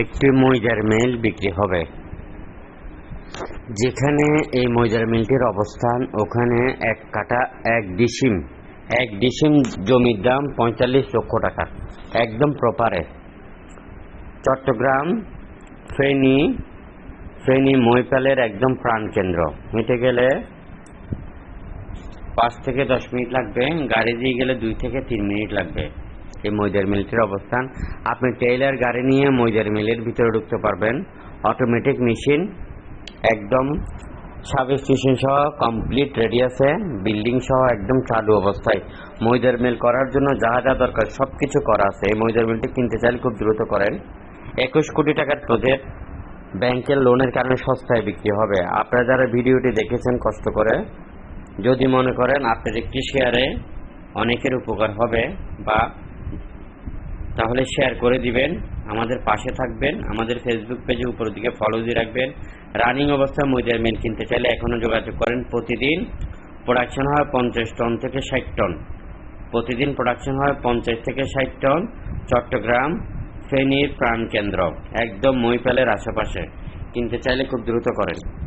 একটি ময়দার মিল বিক্রি হবে। যেখানে এই ময়দার মিলটির অবস্থান, ওখানে এক কাটা এক ডিসিম। এক ডিসিম জমির দাম পঁয়তাল্লিশ লক্ষ টাকা। একদম প্রপারে। চট্টগ্রাম, ফেনী ফেনী মহিপালের একদম প্রাণকেন্দ্র হেঁটে গেলে পাঁচ থেকে দশ মিনিট লাগবে, গাড়ি দিয়ে গেলে দুই থেকে তিন মিনিট লাগবে। এই ময়দার মিলটির অবস্থান। আপনি টেইলার গাড়ি নিয়ে ময়দার মিলের ভিতরে ঢুকতে পারবেন। অটোমেটিক মেশিন একদম সাব স্টেশন সহ কমপ্লিট রেডি আছে। বিল্ডিং সহ একদম চালু অবস্থায়। ময়দার মিল করার জন্য যা যা দরকার সব কিছু করা আছে। এই ময়দার মিলটি কিনতে চাইলে খুব দ্রুত করেন। একুশ কোটি টাকার প্রজেক্ট ব্যাংকের লোনের কারণে সস্তায় বিক্রি হবে। আপনারা যারা ভিডিওটি দেখেছেন কষ্ট করে, যদি মনে করেন আপনার একটি শেয়ারে অনেকের উপকার হবে বা তাহলে শেয়ার করে দিবেন, আমাদের পাশে থাকবেন, আমাদের ফেসবুক পেজে উপর দিকে ফলো দিয়ে রাখবেন। রানিং অবস্থায় ময়দার মিল কিনতে চাইলে এখনও যোগাযোগ করেন। প্রতিদিন প্রোডাকশন হয় পঞ্চাশ টন থেকে ষাট টন। প্রতিদিন প্রোডাকশন হয় পঞ্চাশ থেকে ষাট টন। চট্টগ্রাম ফেনীর প্রাণকেন্দ্র, একদম মহিপালের আশেপাশে। কিনতে চাইলে খুব দ্রুত করেন।